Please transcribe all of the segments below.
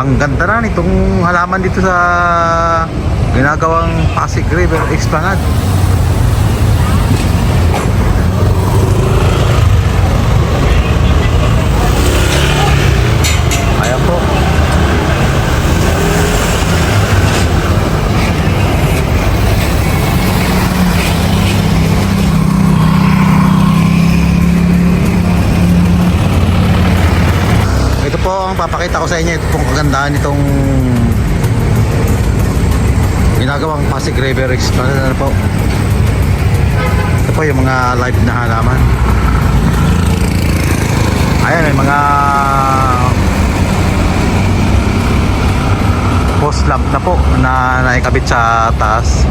Ang ganda na nitong halaman dito sa ginagawang Pasig River Esplanade. Ayan po. Ito po ang papakita ko sa inyo ito pong kagandahan nitong ginagawang Pasig River Explorer na po. Ito po yung mga live na halaman. Ayan, may mga post lamp na po na naikabit sa taas.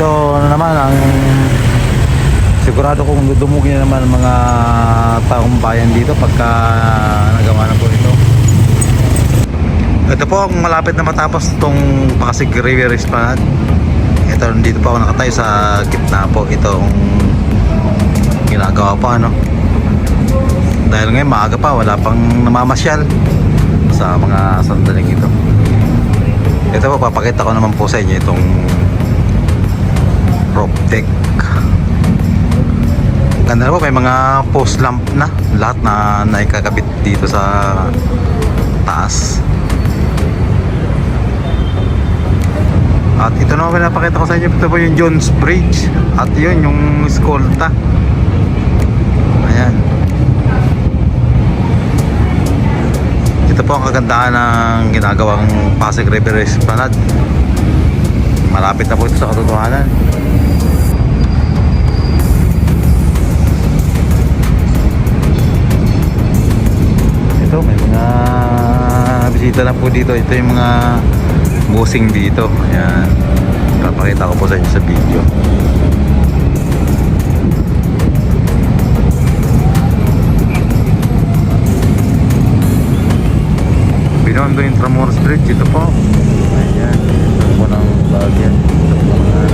Ito ano naman ang sigurado kong dudumugin na naman mga taong bayan dito pagka nagawa na po ito. Ito po ang malapit na matapos itong Pasig River Esplanade. Ito dito po ako nakatayo sa gitna po itong ginagawa pa ano. Dahil ngayon maaga pa wala pang namamasyal sa mga sandaling ito. Ito po, papakita ko naman po sa inyo itong rope deck. Ganda na po, may mga post lamp na. Lahat na naikakabit dito sa taas. At ito naman pinapakita ko sa inyo, ito po yung Jones Bridge. At yun, yung Skolta. Ayan. Ito po ang kagandahan ng ginagawang Pasig River Esplanade. Malapit na po ito sa katotohanan. Bisita na po dito. Ito yung mga busing dito. Ayan. Papakita ko po sa inyo sa video. Binondo Intramuros Bridge, ito po. Ayan, ito po ng vlog yan. Ito po mga,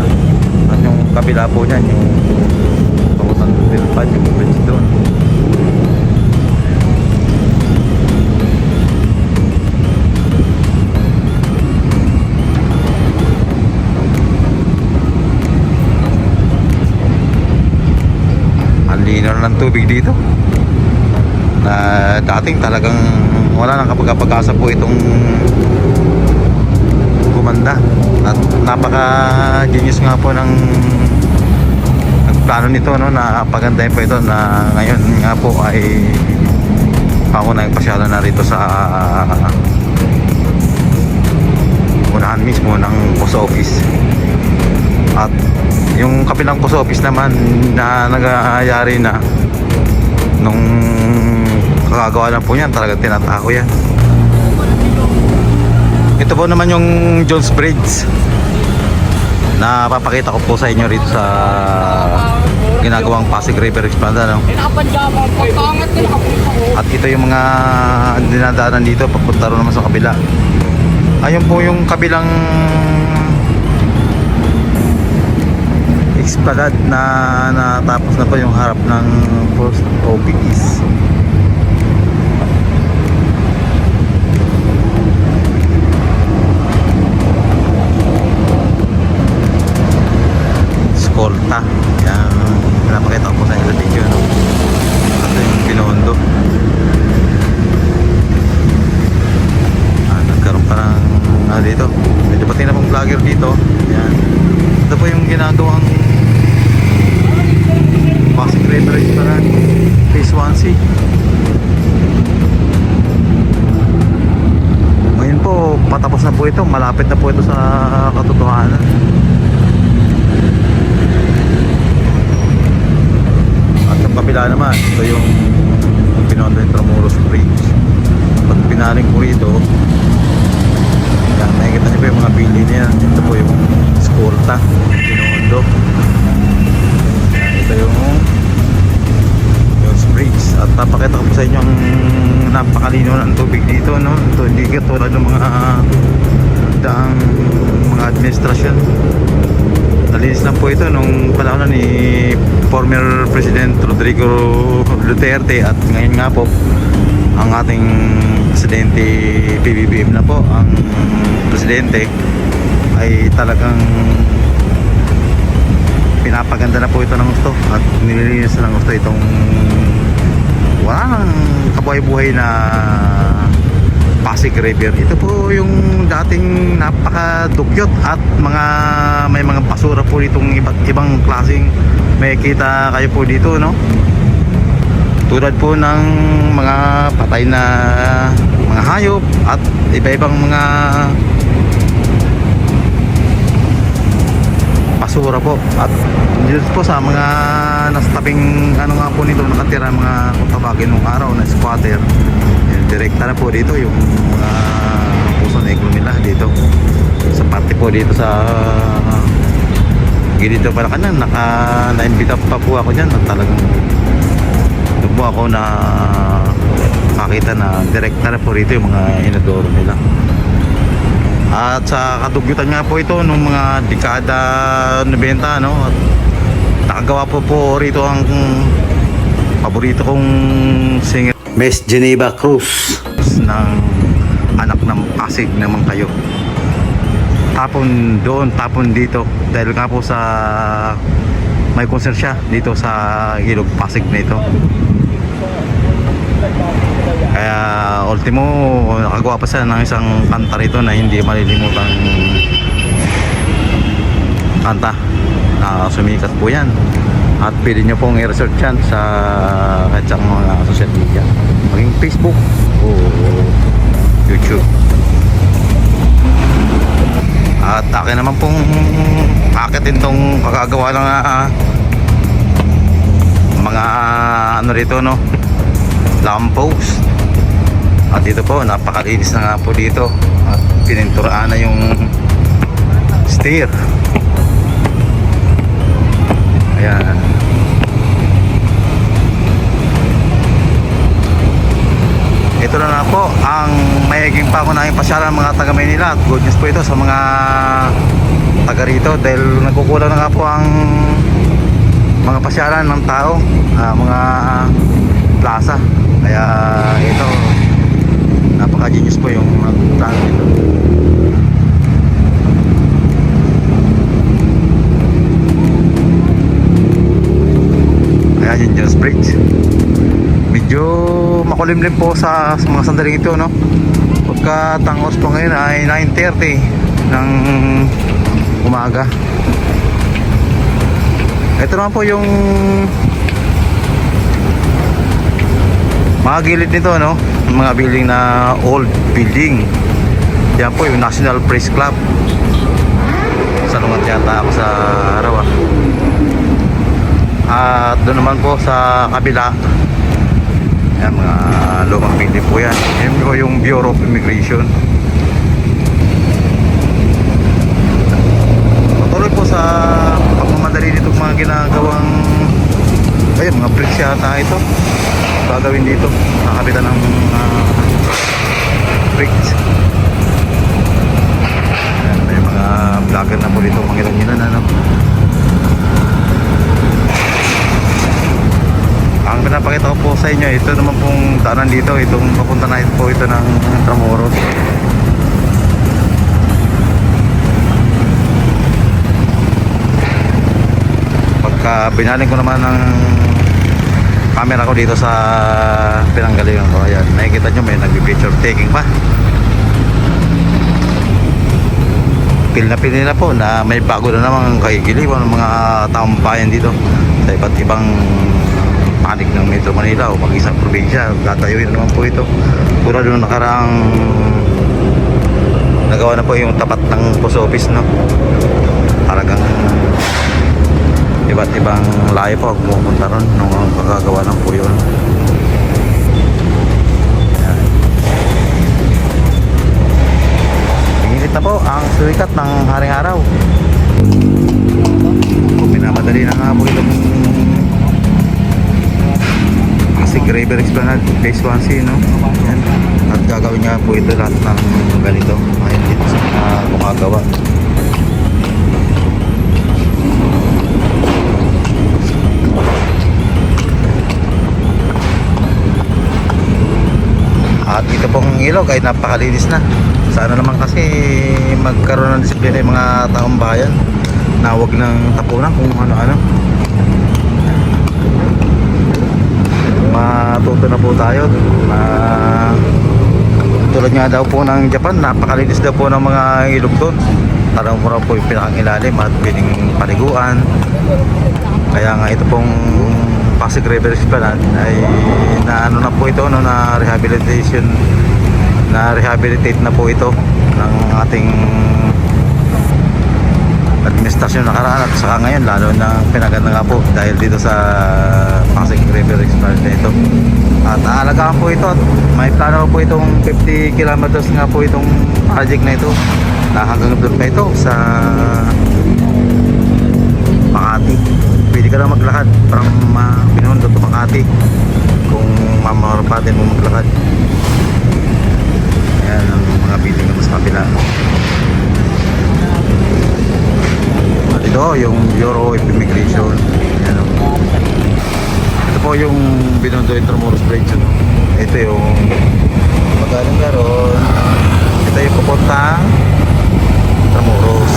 at yung kabila po niyan, yung pakutan ng Tilpad, yung bridge doon. Ng tubig dito. Na dating talagang wala nang kapag-pag-asa po itong gumanda. At napaka genius nga po ng nagplano nito no? Na pagandahin po ito na ngayon nga po ay pangunahing pasyalan na rito sa unahan mismo ng post office. At yung kapilang post office naman na nag-aayari na nung kakagawa lang po yan talagang tinatako yan. Ito po naman yung Jones Bridge. Na papakita ko po sa inyo rito sa ginagawang Pasig River Esplanade no? At ito yung mga dinadaanan dito papunta rin naman sa kabila. Ayun po yung kabilang Esplanade na natapos na po yung harap ng post office Skolta. Yan. Malapit na po ito sa katotohanan. At sa kabila naman, ito yung Pinondo Intramuros Bridge. Pag pinaring ko rito, yan, nakikita niyo po yung mga building niya. Ito po yung Skolta, Pinondo. Yan, ito yung bridge. At papakita ko po sa inyo ang napakalino ng tubig dito. No? Ito, hindi katulad ng mga daang mga administrasyon. Nalinis lang po ito nung panahon na ni former President Rodrigo Duterte at ngayon nga po ang ating presidente PBBM na po ang presidente ay talagang pinapaganda na po ito ng gusto at nililinis na ng gusto itong walang kabuhay-buhay na Pasig River. Ito po yung dating napakadugyot at mga may mga basura po ditong iba't ibang klaseng may kita kayo po dito no. Tulad po ng mga patay na mga hayop at iba-ibang mga basura po at dito po sa mga nasa tabing ano nga po nito nakatira mga kutabagin nung araw na squatter direkta na po dito yung mga puso negro nila dito. Sa parte po dito sa gilid ng Malacanang naka na-invita pa po ako dyan talagang doon po ako na makita na direkta na po rito yung mga inodoro nila. At sa kadugyutan nga po ito nung mga dekada 90 no at nakagawa po po rito ang paborito kong singer Miss Geneva Cruz. Ng anak ng Pasig naman kayo. Tapon doon tapon dito. Dahil nga po sa may concert siya dito sa Ilog Pasig na ito. Kaya ultimo nakagawa pa siya ng isang kanta rito na hindi malilimutan. Kanta na sumikat po yan at pwede nyo pong i-research yan sa kahit sa mga social media. Maging Facebook o YouTube. At akin naman pong akitin tong kakagawa ng ah, mga ano rito no? Lamppost. At dito po napakalinis na nga po dito. At pininturaan na yung steer. Ayan ito na na po ang mayiging pangunahing pasyalan ng mga taga Maynila. At good news po ito sa mga taga rito dahil nagkukulang na nga po ang mga pasyalan ng tao ah, mga plaza kaya ito napaka-genius po yung nagplano nito kaya yung Jones Bridge medyo makulimlim po sa, mga sandaling ito no? Pagka tangos po ngayon ay 9.30 ng umaga. Ito naman po yung mga gilid nito no? Mga building na old building. Yan po yung National Press Club. Salungat yata ako sa araw ah. at doon naman po sa kabila yan mga lumang building po yan. Yan po yung Bureau of Immigration. Patuloy po sa pagmamadali nito mga ginagawang ayun mga bricks yata ito. Gagawin dito nakabitan ng uh, bricks Ayan, may mga vlogger na po dito mga ilan ano ang pinapakita ko po sa inyo ito naman pong daanan dito itong papunta na po ito ng Tramuros pagka binaling ko naman ng camera ko dito sa pinanggalingan ko ayan nakikita nyo may nagbi-picture taking pa. Pil na pil po na may bago na naman kakikiliwan ng mga taong bayan dito sa iba't ibang panig ng Metro Manila o mag-isang probinsya. Tatayuin naman po ito. Pura doon nakaraang nagawa na po yung tapat ng post office no? Talagang iba't ibang layo po pumunta ron nung kagagawa ng po yun Ayan. Inginit na po ang sumikat ng haring araw yan phase 1C no? Yan. at gagawin niya po ito lahat ng ganito. Ayon dito sa uh, kumagawa at ito pong ilog ay napakalinis na. Sana naman kasi magkaroon ng disiplina yung mga taong bayan na huwag ng tapunan kung ano-ano. Matuto na po tayo na tulad nga daw po ng Japan, napakalinis daw po ng mga ilog doon. Parang mura po yung pinakang at piling paliguan. Kaya nga ito pong Pasig River Esplanade ay na ano na po ito no na rehabilitation na rehabilitate na po ito ng ating administrasyon nakaraan at saka ngayon lalo na pinaganda nga po dahil dito sa Pasig River Esplanade na ito. At aalagaan po ito at may plano po itong 50 kilometers nga po itong project na ito. Na hanggang doon pa ito sa Makati. Pwede ka na maglakad from uh, Binondo to Makati. Kung mamarapatin mo maglakad. Ayan ang mga building na mas kapila ito yung Bureau of Immigration ayan o ito po yung Binondo Intramuros Bridge ano? ito yung magaling garon ito yung papuntang Intramuros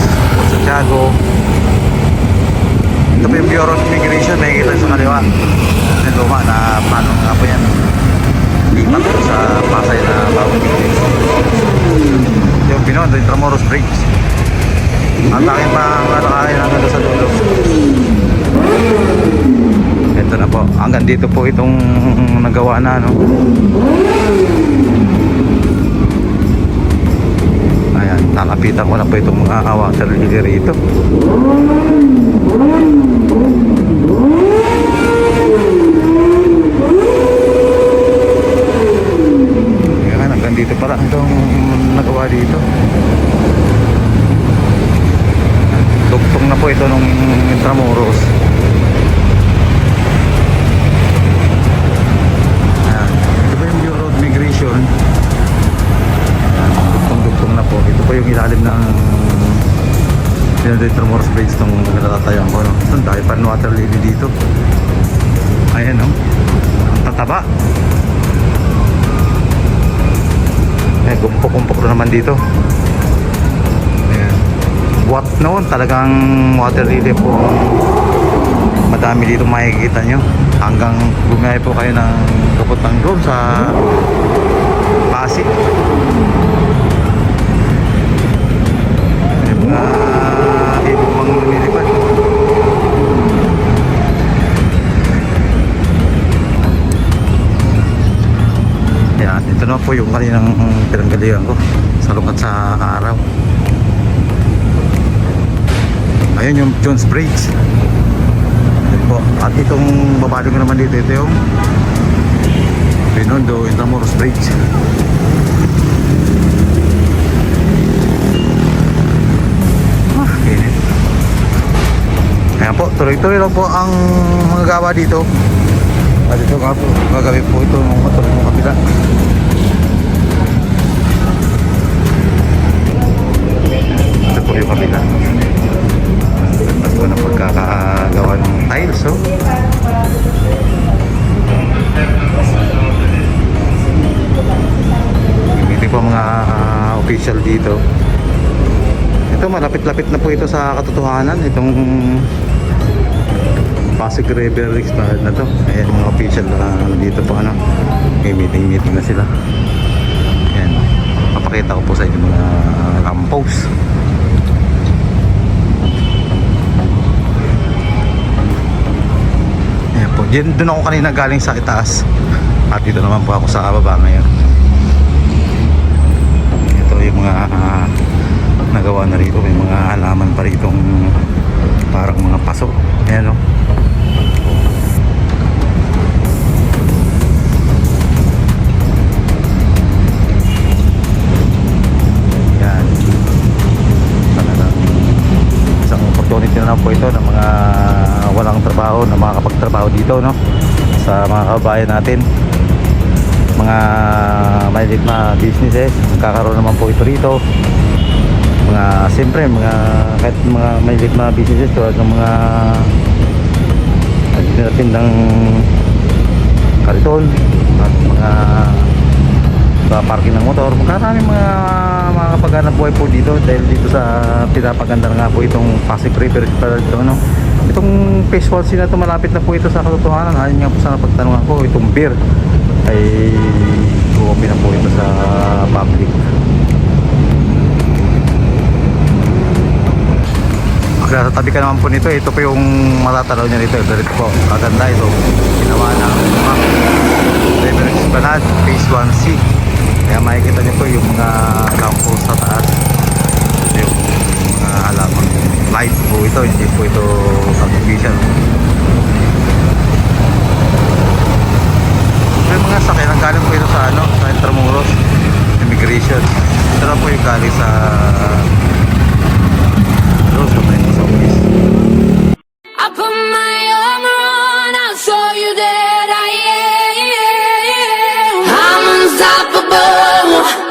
Santiago ito po yung Bureau of Immigration, may kita sa kaliwa. Yung luma na paano nga po yan. Lipat po sa Pasay na bawang Bridge. Yung Binondo, yung Tramoros Bridge. At aking pa Hanggang dito po itong nagawa na, no? Ayan, nakapitan ko na po itong mga water lily rito. Yan, hanggang dito pala itong nagawa dito. Duktong na po ito nung Intramuros. Pinado Intramuros Bridge itong natatayang ko. No? Ito, dahil pa water lily dito. Ayan, no? Ang tataba. Eh, gumpok-gumpok na naman dito. Ayan. What noon, talagang water lily po. Madami dito makikita nyo. Hanggang bumiyay po kayo ng kapuntang doon sa Pasig. Mga Na po yung kaninang pinanggalingan ko sa lungat sa araw. Ayun yung Jones Bridge. Yan po. At itong babado ko naman dito, ito yung Binondo Intramuros Bridge. Ah, init. Ayan po, tuloy-tuloy lang po ang mga gawa dito. At ito nga po, gagawin po ito ng motor ng kapila. Malapit-lapit na po ito sa katotohanan itong Pasig River Explanade na to. Ayan mga official na dito po ano. May meeting-meeting na sila. Ayan. Papakita ko po sa inyo mga campos. Ayan po. Diyan, doon ako kanina galing sa itaas. At dito naman po ako sa baba ngayon. Ito yung mga ah, nagawa na rito. May mga halaman pa rito parang mga paso. Ayan o. Talagang isang opportunity na po ito ng mga walang trabaho na makakapagtrabaho dito no sa mga kabayan natin mga maliit na businesses kakaroon naman po ito rito mga siyempre mga kahit mga maliit na businesses tulad ng mga nagtinatindang kariton at mga sa parking ng motor. Maraming mga makakapaghanap buhay po dito dahil dito sa pinapaganda na nga po itong Pasig River ito, ano. Itong phase 1C na ito malapit na po ito sa katotohanan. Ayun nga po sa napagtanungan ko, itong beer ay uopen na po ito sa public. Kaya sa tabi ka naman po nito, ito po yung matatanaw niya dito. Ito dito po, maganda ito. Ginawa ng mga River Esplanade, Phase 1C. Kaya makikita niyo po yung mga lamppost sa taas. Ito yung mga halaman. Lights po ito, hindi po ito artificial. Ito yung mga sakyan, ang galing po ito sa ano, sa Intramuros, Immigration. Ito lang po yung galing sa doon unstoppable.